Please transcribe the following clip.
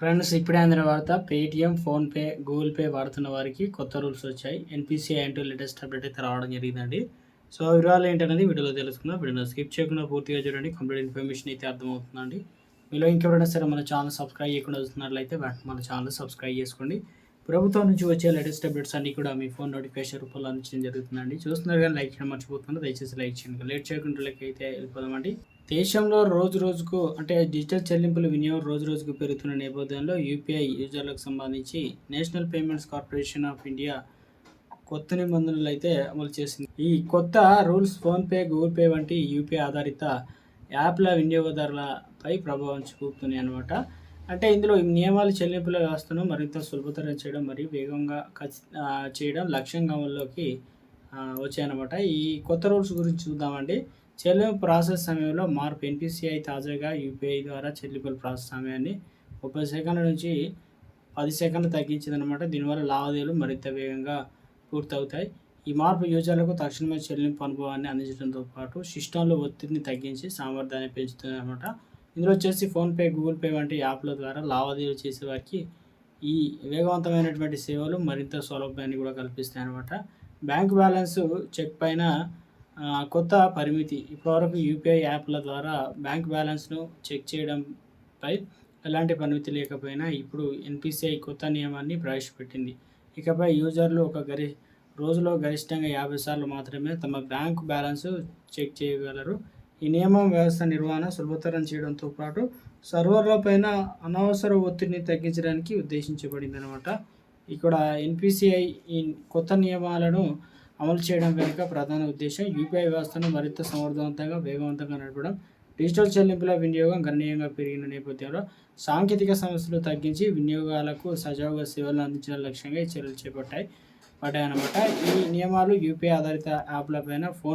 Friends ఇప్పుడే అందిన వార్త పేటిఎం ఫోన్పే గూగుల్ పే వాడుతున్న వారికి కొత్త రూల్స్ వచ్చాయి. ఎన్పిసిఐ అంటూ లేటెస్ట్ అప్డేట్ అయితే రావడం జరిగిందండి. సో వివరాలు ఏంటనేది వీడియోలో తెలుసుకుందాం. వీడియో స్కిప్ చేయకుండా పూర్తిగా చూడండి. కంప్లీట్ ఇన్ఫర్మేషన్ అయితే అర్థమవుతుందండి. మీలో ఇంకెవరైనా సరే మన ఛానల్ సబ్స్క్రైబ్ చేయకుండా చూస్తున్నట్లయితే వెంటనే మన ఛానల్ సబ్స్క్రైబ్ చేసుకోండి. ప్రభుత్వం నుంచి వచ్చే లేటెస్ట్ అప్డేట్స్ అన్ని కూడా మీ ఫోన్ నోటిఫికేషన్ రూపంలో అందించడం జరుగుతుందండి. చూస్తున్నారు కానీ లైక్ చేయడం మర్చిపోతున్నారు. దయచేసి లైక్ చేయండి. లేట్ చేయకుండా అయితే వెళ్ళిపోదామండి. దేశంలో రోజు రోజుకు అంటే డిజిటల్ చెల్లింపుల వినియోగం రోజు రోజుకు పెరుగుతున్న నేపథ్యంలో యూపీఐ యూజర్లకు సంబంధించి national payments corporation of India కొత్త నిబంధనలు అయితే అమలు చేసింది. ఈ కొత్త రూల్స్ ఫోన్పే గూగుల్ పే వంటి యూపీఐ ఆధారిత యాప్ల వినియోగదారులపై ప్రభావం చూపుతున్నాయి అనమాట అంటే ఇందులో నియమాలు చెల్లింపుల వ్యవస్థను మరింత సులభతరం చేయడం మరియు వేగంగా చేయడం లక్ష్యంగా అమల్లోకి వచ్చాయన్నమాట. ఈ కొత్త రూల్స్ గురించి చూద్దామండి. చెల్లింపు ప్రాసెస్ సమయంలో మార్పు ఎన్పిసిఐ తాజాగా యూపీఐ ద్వారా చెల్లింపుల ప్రాసెస్ సమయాన్ని ముప్పై సెకండ్ల నుంచి పది సెకండ్లు తగ్గించిందనమాట దీనివల్ల లావాదేవీలు మరింత వేగంగా పూర్తవుతాయి. ఈ మార్పు యూజర్లకు తక్షణమే చెల్లింపు అనుభవాన్ని అందించడంతో పాటు సిస్టంలో ఒత్తిడిని తగ్గించి సామర్థ్యాన్ని పెంచుతుంది అనమాట ఇందులో వచ్చేసి ఫోన్పే గూగుల్ పే వంటి యాప్ల ద్వారా లావాదేవీలు చేసే వారికి ఈ వేగవంతమైనటువంటి సేవలు మరింత సౌలభ్యాన్ని కూడా కల్పిస్తాయి అనమాట బ్యాంక్ బ్యాలెన్స్ చెక్ పైన కొత్త పరిమితి. ఇప్పటివరకు యూపీఐ యాప్ల ద్వారా బ్యాంక్ బ్యాలెన్స్ను చెక్ చేయడంపై ఎలాంటి పరిమితి లేకపోయినా ఇప్పుడు ఎన్పిసిఐ కొత్త నియమాన్ని ప్రవేశపెట్టింది. ఇకపై యూజర్లు ఒక గరి రోజులో గరిష్టంగా యాభై సార్లు మాత్రమే తమ బ్యాంక్ బ్యాలెన్స్ చెక్ చేయగలరు. ఈ నియమం వ్యవస్థ నిర్వహణ సులభతరం చేయడంతో పాటు సర్వర్ల పైన అనవసర ఒత్తిడిని తగ్గించడానికి ఉద్దేశించబడింది అనమాట ఇక్కడ ఎన్పిసిఐ ఈ కొత్త నియమాలను అమలు చేయడం వెనుక ప్రధాన ఉద్దేశం యూపీఐ వ్యవస్థను మరింత సమర్థవంతంగా వేగవంతంగా నడపడం. డిజిటల్ చెల్లింపుల వినియోగం గణనీయంగా పెరిగిన నేపథ్యంలో సాంకేతిక సమస్యలు తగ్గించి వినియోగాలకు సజావుగా సేవలను అందించడం లక్ష్యంగా ఈ చర్యలు చేపట్టాయి. పడ్డాయన్నమాట. ఈ నియమాలు యూపీఐ ఆధారిత యాప్లపైన ఫోన్